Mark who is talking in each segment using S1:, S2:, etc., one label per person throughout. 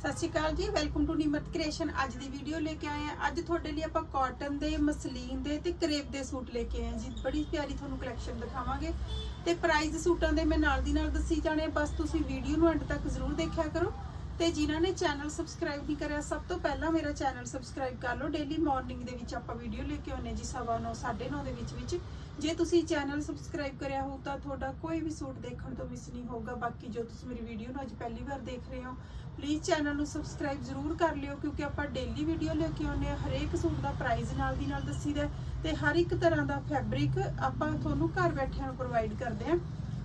S1: ਸਤਿ ਸ਼੍ਰੀ ਅਕਾਲ ਜੀ welcome to Nimrat creation ਅੱਜ ਦੀ ਵੀਡੀਓ ਲੈ ਕੇ ਆਏ ਆ ਅੱਜ ਤੁਹਾਡੇ ਲਈ ਆਪਾਂ ਕਾਟਨ ਦੇ, ਮਸਲੀਨ ਦੇ ਤੇ ਕਰੇਪ ਦੇ ਸੂਟ ਲੈ ਕੇ ਆਏ ਹਾਂ ਜੀ। ਬੜੀ ਪਿਆਰੀ ਤੁਹਾਨੂੰ ਕਲੈਕਸ਼ਨ ਦਿਖਾਵਾਂਗੇ। ਤੇ ਪ੍ਰਾਈਸ ਸੂਟਾਂ ਦੇ ਮੈਂ ਨਾਲ ਦੀ ਨਾਲ ਦੱਸੀ ਜਾਣੇ ਬਸ ਤੁਸੀਂ ਵੀਡੀਓ ਨੂੰ ਐਂਡ ਤੱਕ ਜ਼ਰੂਰ ਦੇਖਿਆ ਕਰੋ। ਤੇ ਜਿਨ੍ਹਾਂ ਨੇ ਚੈਨਲ ਸਬਸਕ੍ਰਾਈਬ ਨਹੀਂ ਕਰਿਆ ਸਭ ਤੋਂ ਪਹਿਲਾਂ ਮੇਰਾ ਚੈਨਲ ਸਬਸਕ੍ਰਾਈਬ ਕਰ ਲਓ। ਡੇਲੀ ਮਾਰਨਿੰਗ ਦੇ ਵਿੱਚ ਆਪਾਂ ਵੀਡੀਓ ਲੈ ਕੇ ਆਉਂਦੇ ਹਾਂ ਜੀ ਸਵਾ ਨੌ, ਸਾਢੇ 9:30 ਦੇ ਵਿੱਚ ਵਿੱਚ। ਜੇ ਤੁਸੀਂ ਚੈਨਲ ਸਬਸਕ੍ਰਾਈਬ ਕਰਿਆ ਹੋ ਤਾਂ ਤੁਹਾਡਾ ਕੋਈ ਵੀ ਸੂਟ ਦੇਖਣ ਤੋਂ ਮਿਸ ਨਹੀਂ ਹੋਊਗਾ। ਬਾਕੀ ਜੋ ਤੁਸੀਂ ਮੇਰੀ ਵੀਡੀਓ ਨੂੰ ਅੱਜ ਪਹਿਲੀ ਵਾਰ ਦੇਖ ਰਹੇ ਹੋ ਪਲੀਜ਼ ਚੈਨਲ ਨੂੰ ਸਬਸਕ੍ਰਾਈਬ ਜ਼ਰੂਰ ਕਰ ਲਿਓ ਕਿਉਂਕਿ ਆਪਾਂ ਡੇਲੀ ਵੀਡੀਓ ਲੈ ਕੇ ਆਉਂਦੇ ਆ ਹਰੇਕ ਸੂਟ ਦਾ ਪ੍ਰਾਈਸ ਨਾਲ ਦੀ ਨਾਲ ਦੱਸੀਦਾ ਹੈ ਤੇ ਹਰ ਇੱਕ ਤਰ੍ਹਾਂ ਦਾ ਫੈਬਰਿਕ ਆਪਾਂ ਤੁਹਾਨੂੰ ਘਰ ਬੈਠਿਆਂ ਨੂੰ ਪ੍ਰੋਵਾਈਡ ਕਰਦੇ ਆ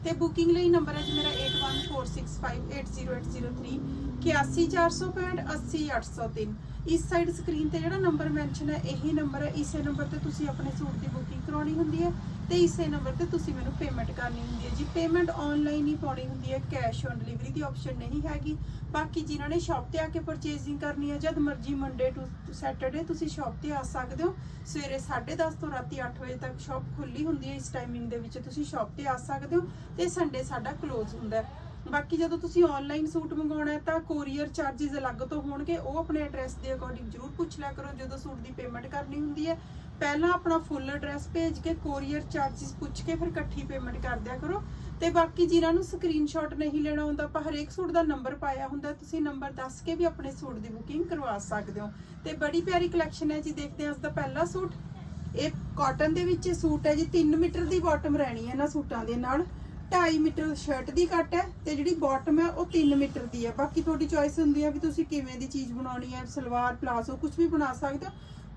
S1: ਤੇ ਬੁਕਿੰਗ ਲਈ ਨੰਬਰ ਹੈ ਜੀ ਮੇਰਾ 8146580803 81465 80803 ਇਸ ਸਾਈਡ ਸਕਰੀਨ ਤੇ ਜਿਹੜਾ ਨੰਬਰ ਮੈਂਸ਼ਨ ਹੈ, ਇਹੀ ਨੰਬਰ ਹੈ। ਇਸੇ ਨੰਬਰ ਤੇ ਤੁਸੀਂ ਆਪਣੇ ਸੂਟ ਦੀ ਬੁਕਿੰਗ ਕਰਾਉਣੀ ਹੁੰਦੀ ਹੈ। ਤੇ ਇਸੇ ਨੰਬਰ ਤੇ ਤੁਸੀਂ ਮੈਨੂੰ ਪੇਮੈਂਟ ਕਰਨੀ ਹੁੰਦੀ ਹੈ ਜੀ। ਪੇਮੈਂਟ ਆਨਲਾਈਨ ਹੀ ਪਾਉਣੀ ਹੁੰਦੀ ਹੈ ਕੈਸ਼ ਔਨ ਡਿਲੀਵਰੀ ਦੀ ਆਪਸ਼ਨ ਨਹੀਂ ਹੈਗੀ। ਬਾਕੀ ਜਿਨ੍ਹਾਂ ਨੇ ਸ਼ਾਪ ਤੇ ਆ ਕੇ ਪਰਚੇਜ਼ਿੰਗ ਕਰਨੀ ਹੈ, ਜਦ ਮਰਜ਼ੀ ਮੰਡੇ ਟੂ ਸੈਟਰਡੇ ਤੁਸੀਂ ਸ਼ਾਪ ਤੇ ਆ ਸਕਦੇ ਹੋ। ਸਵੇਰੇ 10:30 ਤੋਂ ਰਾਤੀ 8 ਵਜੇ ਤੱਕ ਸ਼ਾਪ ਖੁੱਲੀ ਹੁੰਦੀ ਹੈ। ਇਸ ਟਾਈਮਿੰਗ ਦੇ ਵਿੱਚ ਤੁਸੀਂ ਸ਼ਾਪ ਤੇ ਆ ਸਕਦੇ ਹੋ ਤੇ ਸੰਡੇ ਸਾਡਾ ਕਲੋਜ਼ ਹੁੰਦਾ ਹੈ। ਬਾਕੀ ਜਦੋਂ ਤੁਸੀਂ ਆਨਲਾਈਨ ਸੂਟ ਮੰਗਾਉਣਾ ਤਾਂ ਕੋਰੀਅਰ ਚਾਰजेस ਅਲੱਗ ਤੋਂ ਹੋਣਗੇ, ਉਹ ਆਪਣੇ ਐਡਰੈਸ ਦੇ ਅਕੋਰਡਿੰਗ ਜ਼ਰੂਰ ਪੁੱਛ ਲਿਆ ਕਰੋ ਜਦੋਂ ਸੂਟ ਦੀ ਪੇਮੈਂਟ ਕਰਨੀ ਹੁੰਦੀ ਹੈ। ਪਹਿਲਾਂ ਆਪਣਾ ਫੁੱਲ ਐਡਰੈਸ ਭੇਜ ਕੇ ਕੋਰੀਅਰ ਚਾਰजेस ਪੁੱਛ ਕੇ ਫਿਰ ਇਕੱਠੀ ਪੇਮੈਂਟ ਕਰ ਦਿਆ ਕਰੋ। ਤੇ ਬਾਕੀ ਜਿਨ੍ਹਾਂ ਨੂੰ ਸਕਰੀਨਸ਼ਾਟ ਨਹੀਂ ਲੈਣਾ ਹੁੰਦਾ, ਆਪਾਂ ਹਰੇਕ ਸੂਟ ਦਾ ਨੰਬਰ ਪਾਇਆ ਹੁੰਦਾ, ਤੁਸੀਂ ਨੰਬਰ ਦੱਸ ਕੇ ਵੀ ਆਪਣੇ ਸੂਟ ਦੀ ਬੁਕਿੰਗ ਕਰਵਾ ਸਕਦੇ ਹੋ। ਤੇ ਬੜੀ ਪਿਆਰੀ ਕਲੈਕਸ਼ਨ ਹੈ ਜੀ, ਦੇਖਦੇ ਹਾਂ ਇਸ ਦਾ ਪਹਿਲਾ ਸੂਟ। ਇਹ ਕਾਟਨ ਦੇ ਵਿੱਚ ਸੂਟ ਹੈ ਜੀ 3 ਮੀਟਰ ਦੀ ਬਾਟਮ ਰਹਿਣੀ ਹੈ ਨਾ ਸੂਟਾਂ ਦੇ ਨਾਲ। 2.5 ਮੀਟਰ ਸ਼ਰਟ ਦੀ ਕੱਟ ਹੈ ਤੇ ਜਿਹੜੀ ਬਾਟਮ ਹੈ ਉਹ 3 ਮੀਟਰ ਦੀ ਹੈ। ਬਾਕੀ ਤੁਹਾਡੀ ਚੋਇਸ ਹੁੰਦੀ ਹੈ ਵੀ ਤੁਸੀਂ ਕਿਵੇਂ ਦੀ ਚੀਜ਼ ਬਣਾਉਣੀ ਹੈ, ਸਲਵਾਰ ਪਲਾਜ਼ੋ ਕੁਝ ਵੀ ਬਣਾ ਸਕਦੇ ਹੋ।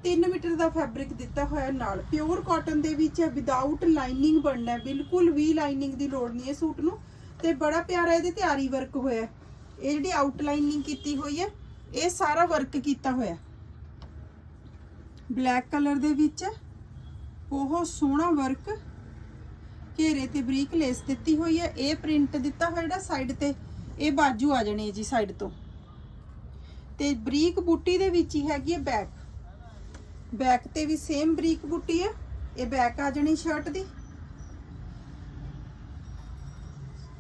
S1: 3 ਮੀਟਰ ਦਾ ਫੈਬਰਿਕ ਦਿੱਤਾ ਹੋਇਆ ਨਾਲ। ਪਿਓਰ ਕਾਟਨ ਦੇ ਵਿੱਚ ਹੈ ਵਿਦਆਊਟ ਲਾਈਨਿੰਗ ਬਣਨਾ ਹੈ। ਬਿਲਕੁਲ ਵੀ ਲਾਈਨਿੰਗ ਦੀ ਲੋੜ ਨਹੀਂ ਹੈ ਸੂਟ ਨੂੰ। ਤੇ ਬੜਾ ਪਿਆਰਾ ਇਹਦੇ ਤੇ ਆਰੀ ਵਰਕ ਹੋਇਆ ਇਹ ਜਿਹੜੀ ਆਊਟਲਾਈਨਿੰਗ ਕੀਤੀ ਹੋਈ ਹੈ, ਇਹ ਸਾਰਾ ਵਰਕ ਕੀਤਾ ਹੋਇਆ ਬਲੈਕ ਕਲਰ ਦੇ ਵਿੱਚ ਬਹੁਤ ਸੋਹਣਾ ਵਰਕ ਘੇਰੇ ਤੇ ਬਰੀਕ ਲੇਸ ਦਿੱਤੀ ਹੋਈ ਹੈ। ਇਹ ਪ੍ਰਿੰਟ ਦਿੱਤਾ ਹੋਇਆ ਜਿਹੜਾ ਸਾਈਡ ਤੇ, ਇਹ ਬਾਜੂ ਆ ਜਾਣੀ ਹੈ ਜੀ ਸਾਈਡ ਤੋਂ। ਤੇ ਬਰੀਕ ਬੂਟੀ ਦੇ ਵਿੱਚ ਹੀ ਹੈਗੀ ਹੈ ਬੈਕ ਬੈਕ ਤੇ ਵੀ ਸੇਮ ਬਰੀਕ ਬੂਟੀ ਹੈ। ਇਹ ਬੈਕ ਆ ਜਾਣੀ ਸ਼ਰਟ ਦੀ।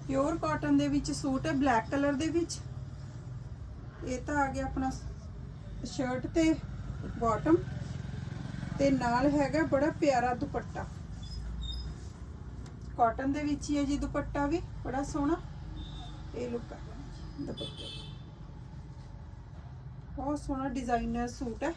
S1: ਪਿਓਰ ਕਾਟਨ ਦੇ ਵਿੱਚ ਸੂਟ ਹੈ ਬਲੈਕ ਕਲਰ ਦੇ ਵਿੱਚ। ਇਹ ਤਾਂ ਆ ਗਿਆ ਆਪਣਾ ਸ਼ਰਟ ਤੇ ਬਾਟਮ ਤੇ ਨਾਲ ਹੈਗਾ ਬੜਾ ਪਿਆਰਾ ਦੁਪੱਟਾ। ਕਾਟਨ ਦੇ ਵਿੱਚ ਹੀ ਹੈ ਜੀ ਦੁਪੱਟਾ ਵੀ, ਬੜਾ ਸੋਹਣਾ। ਇਹ ਲੁੱਕ ਆ। ਗਿਆ ਦੁਪੱਟੇ। ਬਹੁਤ ਸੋਹਣਾ ਡਿਜ਼ਾਈਨਰ ਸੂਟ ਹੈ।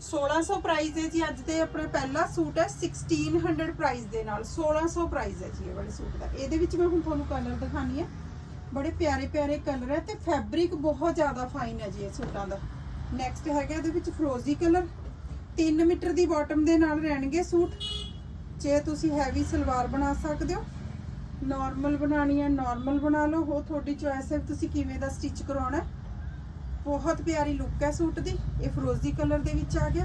S1: 1600 ਪ੍ਰਾਈਸ ਹੈ ਜੀ, ਅੱਜ ਦੇ ਆਪਣਾ ਪਹਿਲਾ ਸੂਟ ਹੈ 1600 ਪ੍ਰਾਈਸ ਦੇ ਨਾਲ। 1600 ਪ੍ਰਾਈਸ ਹੈ ਜੀ ਇਹ ਵਾਲੇ ਸੂਟ ਦਾ। ਇਹਦੇ ਵਿੱਚ ਮੈਂ ਹੁਣ ਤੁਹਾਨੂੰ ਕਲਰ ਦਿਖਾਣੀ ਹੈ। ਬੜੇ ਪਿਆਰੇ ਪਿਆਰੇ ਕਲਰ ਹੈ ਤੇ ਫੈਬਰਿਕ ਬਹੁਤ ਜ਼ਿਆਦਾ ਫਾਈਨ ਹੈ ਜੀ ਇਹ ਸੂਟਾਂ ਦਾ। ਨੈਕਸਟ ਹੈਗਾ ਇਹਦੇ ਵਿੱਚ ਫਰੋਜ਼ੀ ਕਲਰ 3 ਮੀਟਰ ਦੀ ਬਾਟਮ ਦੇ ਨਾਲ ਰਹਿਣਗੇ ਸੂਟ। ਜੇ ਤੁਸੀਂ ਹੈਵੀ ਸਲਵਾਰ ਬਣਾ ਸਕਦੇ ਹੋ ਨਾਰਮਲ ਬਣਾਣੀ ਹੈ ਨਾਰਮਲ ਬਣਾ ਲਓ। ਉਹ ਤੁਹਾਡੀ ਚੋਇਸ ਹੈ ਤੁਸੀਂ ਕਿਵੇਂ ਦਾ ਸਟਿਚ ਕਰਾਉਣਾ ਬਹੁਤ ਪਿਆਰੀ ਲੁੱਕ ਹੈ ਸੂਟ ਦੀ। ਇਹ ਫਰੋਜ਼ੀ ਕਲਰ ਦੇ ਵਿੱਚ ਆ ਗਿਆ।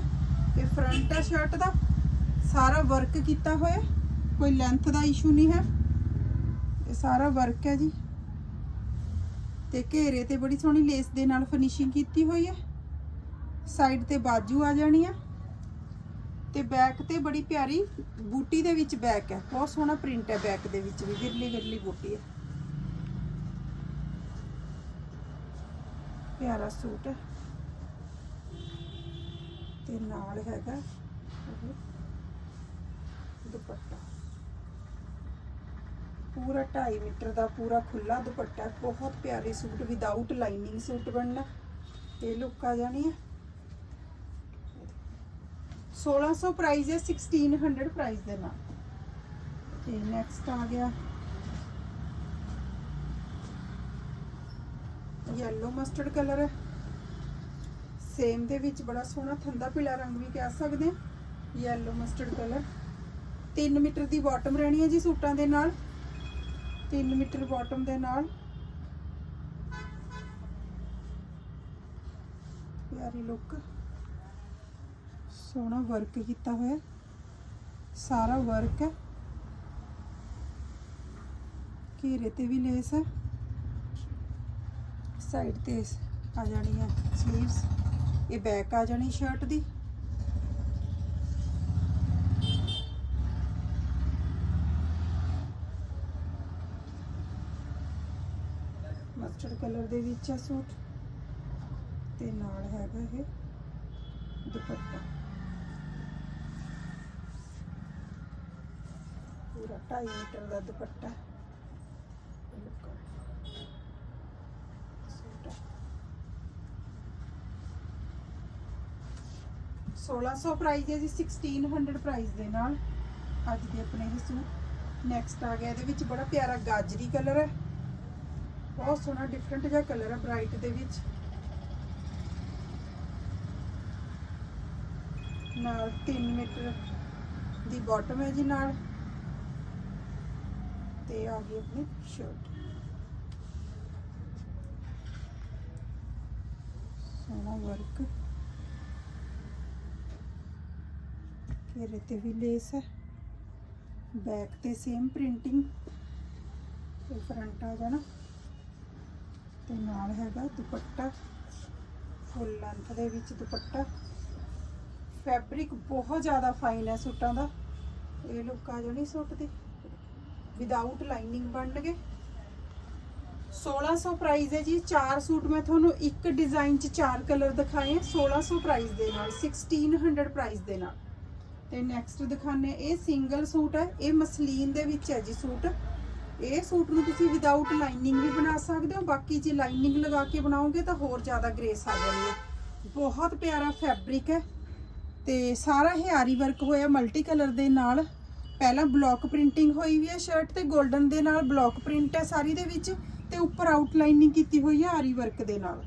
S1: ਇਹ ਫਰੰਟ ਹੈ ਸ਼ਰਟ ਦਾ। ਸਾਰਾ ਵਰਕ ਕੀਤਾ ਹੋਇਆ ਕੋਈ ਲੈਂਥ ਦਾ ਇਸ਼ੂ ਨਹੀਂ ਹੈ। ਇਹ ਸਾਰਾ ਵਰਕ ਹੈ ਜੀ। ਤੇ ਘੇਰੇ ਤੇ ਬੜੀ ਸੋਹਣੀ ਲੇਸ ਦੇ ਨਾਲ ਫਿਨਿਸ਼ਿੰਗ ਕੀਤੀ ਹੋਈ ਹੈ। ਸਾਈਡ ਤੇ ਬਾਜੂ ਆ ਜਾਣੀ ਹੈ। ਤੇ ਬੈਕ ਤੇ ਬੜੀ ਪਿਆਰੀ ਬੂਟੀ ਦੇ ਵਿੱਚ ਬੈਕ ਹੈ। ਬਹੁਤ ਸੋਹਣਾ ਪ੍ਰਿੰਟ ਹੈ ਬੈਕ ਦੇ ਵਿੱਚ ਵੀ ਗਿਰਲੀ ਵਿਰਲੀ ਬੂਟੀ ਹੈ। ਪਿਆਰਾ ਸੂਟ ਹੈ। ਤੇ ਨਾਲ ਹੈਗਾ ਦੁਪੱਟਾ। ਪੂਰਾ 2.5 ਮੀਟਰ ਦਾ ਪੂਰਾ ਖੁੱਲਾ ਦੁਪੱਟਾ ਬਹੁਤ ਪਿਆਰੇ ਸੂਟ ਵਿਦਆਊਟ ਲਾਈਨਿੰਗ ਸੂਟ ਬਣਨਾ। ਇਹ ਲੁੱਕ ਆ ਜਾਣੀ ਹੈ। 1600 ਪ੍ਰਾਈਸ ਹੈ 1600 ਪ੍ਰਾਈਸ ਦੇ ਨਾਲ। ਤੇ ਨੈਕਸਟ ਆ ਗਿਆ। ਯੈਲੋ ਮਸਟਰਡ ਕਲਰ ਹੈ। ਸੇਮ ਦੇ ਵਿੱਚ ਬੜਾ ਸੋਹਣਾ ਥੰਦਾ ਪੀਲਾ ਰੰਗ ਵੀ ਕਹਿ ਸਕਦੇ ਹਾਂ। ਯੈਲੋ ਮਸਟਰਡ ਕਲਰ 3 ਮੀਟਰ ਦੀ ਬਾਟਮ ਰਹਿਣੀ ਹੈ ਜੀ ਸੂਟਾਂ ਦੇ ਨਾਲ। 3 ਮੀਟਰ ਬਾਟਮ ਦੇ ਨਾਲ। ਪਿਆਰੀ ਲੁੱਕ ਸੋਹਣਾ ਵਰਕ ਕੀਤਾ ਹੋਇਆ। ਸਾਰਾ ਵਰਕ ਹੈ। ਘੇਰੇ ਤੇ ਵੀ ਲੇਸ ਹੈ। ਸਾਈਡ ਤੇ ਆ ਜਾਣੀ ਹੈ ਸਲੀਵਸ ਇਹ ਬੈਕ ਆ ਜਾਣੀ ਸ਼ਰਟ ਦੀ। ਮਸਟਰਡ ਕਲਰ ਦੇ ਵਿੱਚ ਹੈ ਸੂਟ। ਤੇ ਨਾਲ ਹੈਗਾ ਇਹ ਦੁਪੱਟਾ। ਪੂਰਾ 2.5 ਮੀਟਰ ਦਾ ਦੁਪੱਟਾ। Look 1600 ਪ੍ਰਾਈਸ ਹੈ ਜੀ 1600 ਪ੍ਰਾਈਸ ਦੇ ਨਾਲ। ਅੱਜ ਦੇ ਆਪਣੇ ਇਹ ਸੂਟ। ਨੈਕਸਟ ਆ ਗਿਆ, ਇਹਦੇ ਵਿੱਚ ਬੜਾ ਪਿਆਰਾ ਗਾਜਰੀ ਕਲਰ ਹੈ। ਬਹੁਤ ਸੋਹਣਾ ਡਿਫਰੈਂਟ ਜਿਹਾ ਕਲਰ ਹੈ ਬ੍ਰਾਈਟ ਦੇ ਵਿੱਚ। ਨਾਲ 3 ਮੀਟਰ ਦੀ ਬਾਟਮ ਹੈ ਜੀ ਨਾਲ। ਤੇ ਆ ਗਈ ਆਪਣੀ ਸ਼ਰਟ ਸੋਹਣਾ ਵਰਕ ਘੇਰੇ ਤੇ ਵੀ ਲੇਸ ਹੈ। ਬੈਕ ਤੇ ਸੇਮ ਪ੍ਰਿੰਟਿੰਗ ਤੇ ਫਰੰਟ ਆ ਜਾਣਾ। ਤੇ ਨਾਲ ਹੈਗਾ ਦੁਪੱਟਾ। ਫੁੱਲ ਲੈਂਥ ਦੇ ਵਿੱਚ ਦੁਪੱਟਾ। ਫੈਬਰਿਕ ਬਹੁਤ ਜ਼ਿਆਦਾ ਫਾਈਨ ਹੈ ਸੂਟਾਂ ਦਾ। ਇਹ ਲੁੱਕ ਆ ਜਾਣੀ ਸੂਟ ਦੀ। ਵਿਦਆਊਟ ਲਾਈਨਿੰਗ ਬਣਨਗੇ 1600 ਪ੍ਰਾਈਸ ਹੈ ਜੀ, ਚਾਰ ਸੂਟ ਮੈਂ ਤੁਹਾਨੂੰ ਇੱਕ ਡਿਜ਼ਾਈਨ 'ਚ ਚਾਰ ਕਲਰ ਦਿਖਾਏ ਆ 1600 ਪ੍ਰਾਈਸ ਦੇ ਨਾਲ 1600 ਪ੍ਰਾਈਸ ਦੇ ਨਾਲ। ਤੇ ਨੈਕਸਟ ਦਿਖਾਣੇ ਇਹ ਸਿੰਗਲ ਸੂਟ ਹੈ, ਇਹ ਮਸਲੀਨ ਦੇ ਵਿੱਚ ਹੈ ਜੀ ਸੂਟ। ਇਹ ਸੂਟ ਨੂੰ ਤੁਸੀਂ ਵਿਦਆਊਟ ਲਾਈਨਿੰਗ ਵੀ ਬਣਾ ਸਕਦੇ ਹੋ, ਬਾਕੀ ਜੇ ਲਾਈਨਿੰਗ ਲਗਾ ਕੇ ਬਣਾਓਗੇ ਤਾਂ ਹੋਰ ਜ਼ਿਆਦਾ ਗ੍ਰੇਸ ਆ ਜਾਣੀ ਹੈ। ਬਹੁਤ ਪਿਆਰਾ ਫੈਬਰਿਕ ਹੈ ਤੇ ਸਾਰਾ ਇਹ ਆਰੀ ਵਰਕ ਹੋਇਆ ਮਲਟੀ ਕਲਰ ਦੇ ਨਾਲ। ਪਹਿਲਾਂ ਬਲੌਕ ਪ੍ਰਿੰਟਿੰਗ ਹੋਈ ਵੀ ਹੈ ਸ਼ਰਟ ਤੇ 골ਡਨ ਦੇ ਨਾਲ ਬਲੌਕ ਪ੍ਰਿੰਟ ਹੈ ਸਾਰੀ ਦੇ ਵਿੱਚ ਤੇ ਉੱਪਰ ਆਊਟਲਾਈਨਿੰਗ ਕੀਤੀ ਹੋਈ ਹੈ ਆਰੀ ਵਰਕ ਦੇ ਨਾਲ।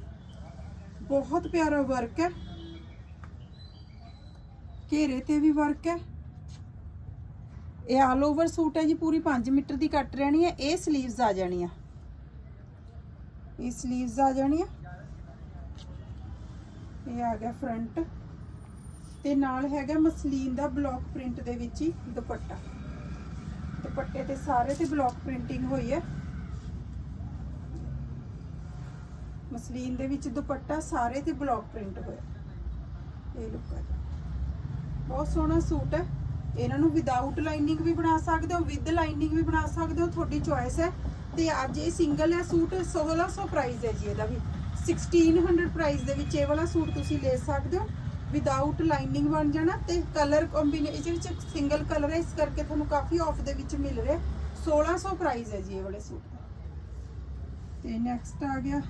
S1: ਬਹੁਤ ਪਿਆਰਾ ਵਰਕ ਹੈ। ਘੇਰੇ ਤੇ ਵੀ ਵਰਕ ਹੈ। ਇਹ ਆਲ ਓਵਰ ਸੂਟ ਹੈ ਜੀ, ਪੂਰੀ 5 ਮੀਟਰ ਦੀ ਕੱਟ ਰਹਿਣੀ ਹੈ, ਇਹ 슬ੀਵਸ ਆ। ਜਾਣੀਆਂ ਇਹ 슬ੀਵਸ ਆ। ਜਾਣੀਆਂ ਇਹ ਆ ਗਿਆ ਫਰੰਟ ਤੇ ਨਾਲ ਹੈਗਾ ਮਸਲੀਨ ਦਾ ਬਲੌਕ ਪ੍ਰਿੰਟ ਦੇ ਵਿੱਚ ਹੀ ਦੁਪੱਟਾ। ਦੁਪੱਟੇ ਤੇ ਸਾਰੇ ਤੇ ਬਲੌਕ ਪ੍ਰਿੰਟਿੰਗ ਹੋਈ ਹੈ। ਮਸਲੀਨ ਦੇ ਵਿੱਚ ਦੁਪੱਟਾ, ਸਾਰੇ ਤੇ ਬਲੌਕ ਪ੍ਰਿੰਟ ਹੋਇਆ। ਇਹ ਲੁੱਕ ਹੈ ਬਹੁਤ ਸੋਹਣਾ ਸੂਟ ਹੈ। ਇਹਨਾਂ ਨੂੰ ਵਿਦਆਊਟ ਲਾਈਨਿੰਗ ਵੀ ਬਣਾ ਸਕਦੇ ਹੋ ਵਿਦ ਲਾਈਨਿੰਗ ਵੀ ਬਣਾ ਸਕਦੇ ਹੋ, ਤੁਹਾਡੀ ਚੋਇਸ ਹੈ। ਤੇ ਅੱਜ ਇਹ ਸਿੰਗਲ ਹੈ ਸੂਟ 1600 ਪ੍ਰਾਈਸ ਹੈ ਜੀ ਇਹਦਾ ਵੀ। 1600 ਪ੍ਰਾਈਸ ਦੇ ਵਿੱਚ ਇਹ ਵਾਲਾ ਸੂਟ ਤੁਸੀਂ ਲੈ ਸਕਦੇ ਹੋ। ਵਿਦਆਊਟ ਲਾਈਨਿੰਗ ਬਣ ਜਾਣਾ ਤੇ ਕਲਰ ਕੰਬੀਨੇਸ਼ਨ ਵਿੱਚ ਸਿੰਗਲ ਕਲਰ ਹੈ, ਇਸ ਕਰਕੇ ਤੁਹਾਨੂੰ ਕਾਫੀ ਆਫ ਦੇ ਵਿੱਚ ਮਿਲ ਰਿਹਾ। 1600 ਪ੍ਰਾਈਸ ਹੈ ਜੀ ਇਹ ਵਾਲੇ ਸੂਟ ਦਾ। ਤੇ ਨੈਕਸਟ ਆ ਗਿਆ।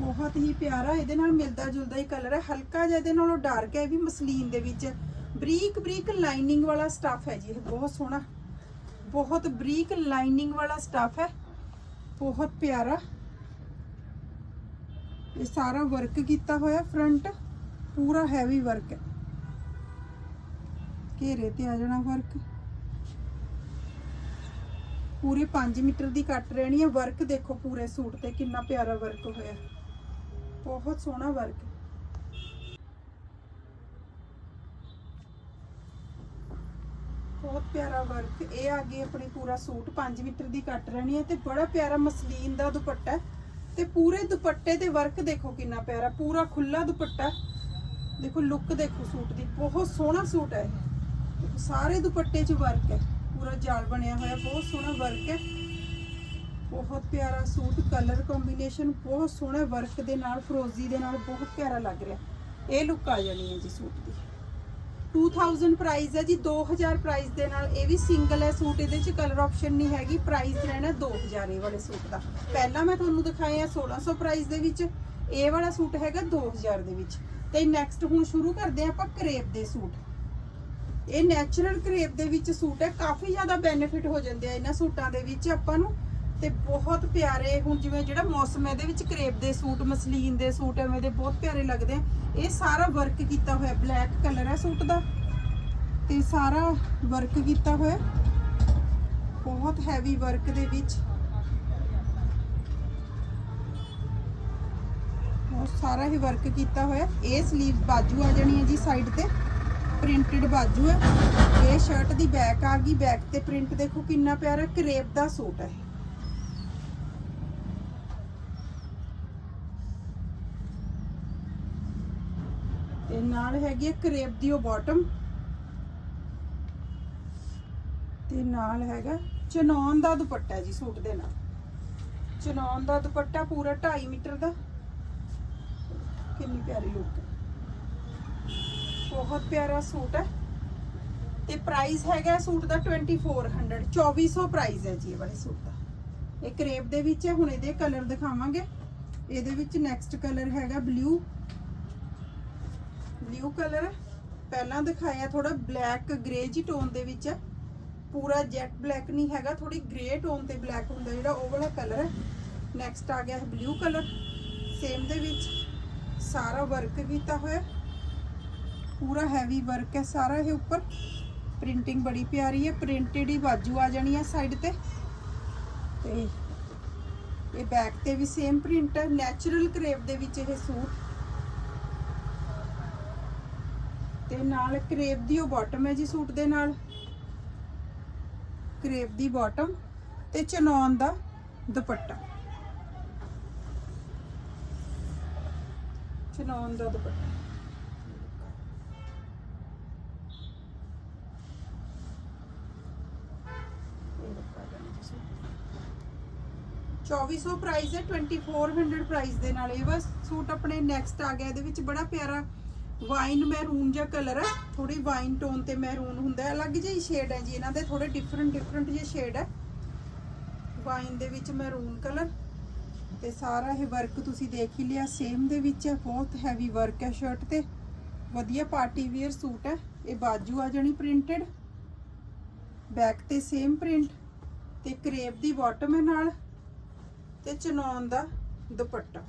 S1: ਬਹੁਤ ਹੀ ਪਿਆਰਾ, ਇਹਦੇ ਨਾਲ ਮਿਲਦਾ ਜੁਲਦਾ ਹੀ ਕਲਰ ਹੈ। ਹਲਕਾ ਜਿਹਾ ਇਹਦੇ ਨਾਲੋਂ ਡਾਰਕ ਹੈ, ਇਹ ਵੀ ਮਸਲੀਨ ਦੇ ਵਿੱਚ। ਬਰੀਕ ਬਰੀਕ ਲਾਈਨਿੰਗ ਵਾਲਾ ਸਟੱਫ ਹੈ ਜੀ ਇਹ, ਬਹੁਤ ਸੋਹਣਾ। ਬਹੁਤ ਬਰੀਕ ਲਾਈਨਿੰਗ ਵਾਲਾ ਸਟੱਫ ਹੈ। ਬਹੁਤ ਪਿਆਰਾ। ਇਹ ਸਾਰਾ ਵਰਕ ਕੀਤਾ ਹੋਇਆ ਫਰੰਟ ਪੂਰਾ ਹੈਵੀ ਵਰਕ ਹੈ। ਘੇਰੇ ਤੇ ਆ ਜਾਣਾ ਵਰਕ ਪੂਰੇ 5 ਮੀਟਰ ਦੀ ਕੱਟ ਰਹਿਣੀ ਹੈ। ਵਰਕ ਦੇਖੋ ਪੂਰੇ ਸੂਟ ਤੇ ਕਿੰਨਾ ਪਿਆਰਾ ਵਰਕ ਹੋਇਆ। ਬਹੁਤ ਸੋਹਣਾ ਵਰਕ ਬਹੁਤ ਪਿਆਰਾ ਵਰਕ ਇਹ ਆ ਗਈ ਆਪਣੀ ਪੂਰਾ ਸੂਟ। 5 ਮੀਟਰ ਦੀ ਕੱਟ ਰਹਿਣੀ ਹੈ ਤੇ ਬੜਾ ਪਿਆਰਾ ਮਸਲੀਨ ਦਾ ਦੁਪੱਟਾ ਤੇ ਪੂਰੇ ਦੁਪੱਟੇ ਤੇ ਵਰਕ ਦੇਖੋ ਕਿੰਨਾ ਪਿਆਰਾ। ਪੂਰਾ ਖੁੱਲਾ ਦੁਪੱਟਾ ਦੇਖੋ ਲੁੱਕ ਦੇਖੋ ਸੂਟ ਦੀ, ਬਹੁਤ ਸੋਹਣਾ ਸੂਟ ਹੈ ਇਹ। ਸਾਰੇ ਦੁਪੱਟੇ 'ਚ ਵਰਕ ਹੈ। ਪੂਰਾ ਜਾਲ ਬਣਿਆ ਹੋਇਆ, ਬਹੁਤ ਸੋਹਣਾ ਵਰਕ ਹੈ। ਬਹੁਤ ਪਿਆਰਾ ਸੂਟ ਕਲਰ ਕੰਬੀਨੇਸ਼ਨ ਬਹੁਤ ਸੋਹਣਾ ਵਰਕ ਦੇ ਨਾਲ, ਫਰੋਜ਼ੀ ਦੇ ਨਾਲ ਬਹੁਤ ਪਿਆਰਾ ਲੱਗ ਰਿਹਾ। ਇਹ ਲੁੱਕ ਆ ਜਾਣੀ ਹੈ ਜੀ ਸੂਟ ਦੀ। 2000 ਪ੍ਰਾਈਸ ਹੈ ਜੀ 2000 ਪ੍ਰਾਈਸ ਦੇ ਨਾਲ। ਇਹ ਵੀ ਸਿੰਗਲ ਹੈ ਸੂਟ, ਇਹਦੇ 'ਚ ਕਲਰ ਆਪਸ਼ਨ ਨਹੀਂ ਹੈਗੀ। ਪ੍ਰਾਈਸ ਰਹਿਣਾ 2000 ਇਹ ਵਾਲੇ ਸੂਟ ਦਾ। ਪਹਿਲਾਂ ਮੈਂ ਤੁਹਾਨੂੰ ਦਿਖਾਇਆ ਆ 1600 ਪ੍ਰਾਈਸ ਦੇ ਵਿੱਚ। ਇਹ ਵਾਲਾ ਸੂਟ ਹੈਗਾ 2000 ਦੇ ਵਿੱਚ। ਤੇ ਨੈਕਸਟ ਹੁਣ ਸ਼ੁਰੂ ਕਰਦੇ ਆ ਆਪਾਂ ਕਰੇਪ ਦੇ ਸੂਟ। ਇਹ ਨੈਚੁਰਲ ਕਰੇਪ ਦੇ ਵਿੱਚ ਸੂਟ ਹੈ, ਕਾਫੀ ਜ਼ਿਆਦਾ ਬੈਨੀਫਿਟ ਹੋ ਜਾਂਦੇ ਆ ਇਹਨਾਂ ਸੂਟਾਂ ਦੇ ਵਿੱਚ ਆਪਾਂ ਨੂੰ। ਤੇ ਬਹੁਤ ਪਿਆਰੇ ਹੁਣ ਜਿਵੇਂ ਜਿਹੜਾ ਮੌਸਮ ਹੈ, ਇਹਦੇ ਵਿੱਚ ਕਰੇਪ ਦੇ ਸੂਟ, ਮਸਲੀਨ ਦੇ ਸੂਟ ਐਵੇਂ ਦੇ ਬਹੁਤ ਪਿਆਰੇ ਲੱਗਦੇ ਆ। ਇਹ ਸਾਰਾ ਵਰਕ ਕੀਤਾ ਹੋਇਆ ਬਲੈਕ ਕਲਰ ਹੈ ਸੂਟ ਦਾ। ਤੇ ਸਾਰਾ ਵਰਕ ਕੀਤਾ ਹੋਇਆ। ਬਹੁਤ ਹੈਵੀ ਵਰਕ ਦੇ ਵਿੱਚ। ਸਾਰਾ ਹੀ ਵਰਕ ਕੀਤਾ ਹੋਇਆ। ਇਹ 슬ੀਵ ਬਾਜੂ ਆ ਜਾਣੀ ਹੈ ਜੀ ਸਾਈਡ ਤੇ। ਪ੍ਰਿੰਟਡ ਬਾਜੂ ਹੈ। ਇਹ ਸ਼ਰਟ ਦੀ ਬੈਕ ਆ ਗਈ। ਬੈਕ ਤੇ ਪ੍ਰਿੰਟ ਦੇਖੋ ਕਿੰਨਾ ਪਿਆਰਾ ਕਰੇਪ ਦਾ ਸੂਟ ਹੈ। ਤੇ ਨਾਲ ਹੈਗੀ ਹੈ ਕਰੇਪ ਦੀ ਉਹ ਬਾਟਮ ਤੇ ਨਾਲ ਹੈਗਾ ਚਨੌਨ ਦਾ ਦੁਪੱਟਾ ਜੀ ਸੂਟ ਦੇ ਨਾਲ। ਚਨੌਨ ਦਾ ਦੁਪੱਟਾ ਪੂਰਾ 2.5 ਮੀਟਰ ਦਾ। ਕਿੰਨੀ ਪਿਆਰੀ ਲੁੱਕ ਬਹੁਤ ਪਿਆਰਾ ਸੂਟ ਹੈ। ਤੇ ਪ੍ਰਾਈਸ ਹੈਗਾ ਸੂਟ ਦਾ 2400 2400 ਪ੍ਰਾਈਸ ਹੈ ਜੀ ਇਹ ਵਾਲੇ ਸੂਟ ਦਾ। ਇਹ ਕਰੇਪ ਦੇ ਵਿੱਚ ਹੈ, ਹੁਣ ਇਹਦੇ ਕਲਰ ਦਿਖਾਵਾਂਗੇ। ਇਹਦੇ ਵਿੱਚ ਨੈਕਸਟ ਕਲਰ ਹੈਗਾ ਬਲੂ ਬਲੂ ਕਲਰ ਪਹਿਲਾਂ ਦਿਖਾਇਆ ਥੋੜਾ ਬਲੈਕ ਗ੍ਰੇ ਜੀ ਟੋਨ ਦੇ ਵਿੱਚ ਹੈ। ਪੂਰਾ ਜੈਟ ਬਲੈਕ ਨਹੀਂ ਹੈਗਾ ਥੋੜੀ ਗ੍ਰੇ ਟੋਨ ਤੇ ਬਲੈਕ ਹੁੰਦਾ ਜਿਹੜਾ ਉਹ ਵਾਲਾ ਕਲਰ ਹੈ। ਨੈਕਸਟ ਆ ਗਿਆ ਹੈ ਬਲੂ ਕਲਰ ਸੇਮ ਦੇ ਵਿੱਚ ਸਾਰਾ ਵਰਕ ਕੀਤਾ ਹੋਇਆ। ਪੂਰਾ ਹੈਵੀ ਵਰਕ ਹੈ ਸਾਰਾ ਇਹ ਉੱਪਰ। ਪ੍ਰਿੰਟਿੰਗ ਬੜੀ ਪਿਆਰੀ ਹੈ ਪ੍ਰਿੰਟਡ ਹੀ ਬਾਜੂ ਆ ਜਾਣੀ ਹੈ ਸਾਈਡ ਤੇ। ਤੇ ਇਹ ਬੈਕ ਤੇ ਵੀ ਸੇਮ ਪ੍ਰਿੰਟ ਹੈ ਨੈਚੁਰਲ ਕਰੇਪ ਦੇ ਵਿੱਚ ਇਹ ਸੂਟ। ਤੇ ਨਾਲ ਕਰੇਪ ਦੀ ਉਹ ਬਾਟਮ ਹੈ ਜੀ ਸੂਟ ਦੇ ਨਾਲ। ਕਰੇਪ ਦੀ ਬਾਟਮ ਤੇ ਚਨੌਨ ਦਾ ਦੁਪੱਟਾ। ਚਨੌਨ ਦਾ ਦੁਪੱਟਾ। ਇਹ ਦੇਖੋ ਆ ਜਾਣਾ ਜੀ ਸੂਟ। 2400 ਪ੍ਰਾਈਸ ਹੈ 2400 ਪ੍ਰਾਈਸ ਦੇ ਨਾਲ। ਇਹ ਬਸ ਸੂਟ ਆਪਣੇ ਨੈਕਸਟ ਆ ਗਿਆ। ਇਹਦੇ ਵਿੱਚ ਬੜਾ ਪਿਆਰਾ ਵਾਈਨ ਮੈਰੂਨ ਜਿਹਾ ਕਲਰ ਹੈ। ਥੋੜੀ ਵਾਈਨ ਟੋਨ ਤੇ ਮੈਰੂਨ ਹੁੰਦਾ ਹੈ। ਅਲੱਗ ਜਿਹੀ ਸ਼ੇਡ ਹੈ ਜੀ। ਇਹਨਾਂ ਦੇ ਥੋੜੇ ਡਿਫਰੈਂਟ ਡਿਫਰੈਂਟ ਜਿਹੇ ਸ਼ੇਡ ਹੈ। ਵਾਈਨ ਦੇ ਵਿੱਚ ਮੈਰੂਨ ਕਲਰ ਤੇ ਸਾਰਾ ਇਹ ਵਰਕ ਤੁਸੀਂ ਦੇਖ ਹੀ ਲਿਆ। ਸੇਮ ਦੇ ਵਿੱਚ ਹੈ ਬਹੁਤ ਹੈਵੀ ਵਰਕ ਹੈ ਸ਼ਰਟ ਤੇ। ਵਧੀਆ ਪਾਰਟੀ ਵੇਅਰ ਸੂਟ ਹੈ। ਇਹ ਬਾਜੂ ਆ ਜਾਣੀ ਪ੍ਰਿੰਟਡ ਬੈਕ ਤੇ ਸੇਮ ਪ੍ਰਿੰਟ ਤੇ ਕਰੇਪ ਦੀ ਬਾਟਮ ਹੈ ਨਾਲ। ਤੇ ਚਨੌਨ ਦਾ ਦੁਪੱਟਾ।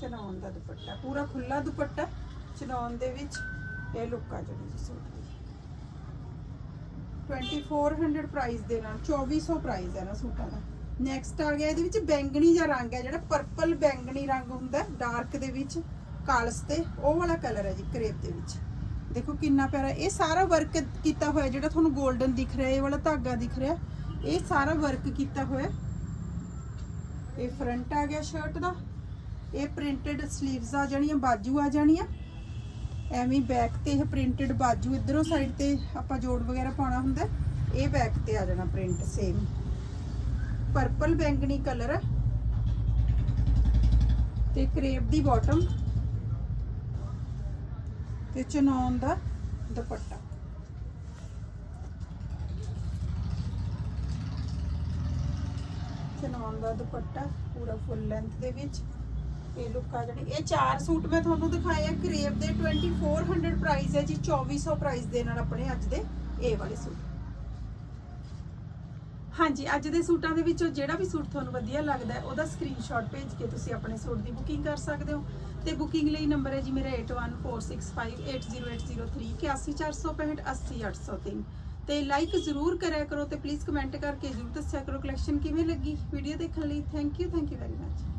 S1: ਚਨੌਨ ਦਾ ਦੁਪੱਟਾ। ਪੂਰਾ ਖੁੱਲਾ ਦੁਪੱਟਾ। ਚਨੌਨ ਦੇ ਵਿੱਚ ਇਹ ਲੁੱਕ ਆ ਜਾਣੀ ਜੀ ਸੂਟ 2400 ਪ੍ਰਾਈਸ ਦੇ ਨਾਲ 2400 ਪ੍ਰਾਈਸ ਹੈ ਨਾ ਸੂਟਾਂ ਦਾ। ਨੈਕਸਟ ਆ ਗਿਆ, ਇਹਦੇ ਵਿੱਚ ਬੈਂਗਣੀ ਜਿਹਾ ਰੰਗ ਹੈ, ਜਿਹੜਾ ਪਰਪਲ ਬੈਂਗਣੀ ਰੰਗ ਹੁੰਦਾ ਡਾਰਕ ਦੇ ਵਿੱਚ, ਕਾਲਸ ਤੇ, ਉਹ ਵਾਲਾ ਕਲਰ ਹੈ ਜੀ ਕਰੇਪ ਦੇ ਵਿੱਚ। ਦੇਖੋ ਕਿੰਨਾ ਪਿਆਰਾ, ਇਹ ਸਾਰਾ ਵਰਕ ਕੀਤਾ ਹੋਇਆ, ਜਿਹੜਾ ਤੁਹਾਨੂੰ 골ਡਨ ਦਿਖ ਰਿਹਾ, ਇਹ ਵਾਲਾ ਧਾਗਾ ਦਿਖ ਰਿਹਾ, ਇਹ ਸਾਰਾ ਵਰਕ ਕੀਤਾ ਹੋਇਆ। ਇਹ ਫਰੰਟ ਆ ਗਿਆ ਸ਼ਰਟ ਦਾ, ਇਹ ਪ੍ਰਿੰਟਡ 슬ੀਵਸ ਆ ਜਾਣੀਆਂ, ਬਾਜੂ ਆ ਜਾਣੀਆਂ। ਐਵੇਂ ਬੈਕ ਤੇ ਇਹ ਪ੍ਰਿੰਟਡ ਬਾਜੂ ਇਧਰੋਂ ਸਾਈਡ ਤੇ ਆਪਾਂ ਜੋੜ ਵਗੈਰਾ ਪਾਉਣਾ ਹੁੰਦਾ ਇਹ ਬੈਕ ਤੇ ਆ ਜਾਣਾ ਪ੍ਰਿੰਟ ਸੇਮ ਪਰਪਲ ਬੈਂਗਣੀ ਕਲਰ ਤੇ ਕਰੇਪ ਦੀ ਬਾਟਮ ਤੇ ਚਨੌਨ ਦਾ ਦੁਪੱਟਾ। ਚਨੌਨ ਦਾ ਦੁਪੱਟਾ ਪੂਰਾ ਫੁੱਲ ਲੈਂਥ ਦੇ ਵਿੱਚ। ਇਹ ਲੁੱਕ ਆ ਜਾਣੀ। ਇਹ ਚਾਰ ਸੂਟ ਮੈਂ ਤੁਹਾਨੂੰ ਦਿਖਾਏ ਆ। ਕਰੇਪ ਦੇ 2400 ਪ੍ਰਾਈਸ ਹੈ ਜੀ 2400 ਪ੍ਰਾਈਸ ਦੇ ਨਾਲ ਆਪਣੇ ਅੱਜ ਦੇ ਇਹ ਵਾਲੇ ਸੂਟ। ਹਾਂਜੀ, ਅੱਜ ਦੇ ਸੂਟਾਂ ਦੇ ਵਿੱਚੋਂ ਜਿਹੜਾ ਵੀ ਸੂਟ ਤੁਹਾਨੂੰ ਵਧੀਆ ਲੱਗਦਾ ਹੈ, ਉਹਦਾ ਸਕਰੀਨਸ਼ਾਟ ਭੇਜ ਕੇ ਤੁਸੀਂ ਆਪਣੇ ਸੂਟ ਦੀ ਬੁਕਿੰਗ ਕਰ ਸਕਦੇ ਹੋ। ਤੇ ਬੁਕਿੰਗ ਲਈ ਨੰਬਰ ਹੈ ਜੀ ਮੇਰਾ 8146580803 80465 ਤੇ ਲਾਈਕ ਜ਼ਰੂਰ ਕਰਿਆ ਕਰੋ ਤੇ ਪਲੀਜ਼ ਕਮੈਂਟ ਕਰਕੇ ਜ਼ਰੂਰ ਦੱਸਿਆ ਕਰੋ ਕਲੈਕਸ਼ਨ ਕਿਵੇਂ ਲੱਗੀ। ਵੀਡੀਓ ਦੇਖਣ ਲਈ thank you thank you very much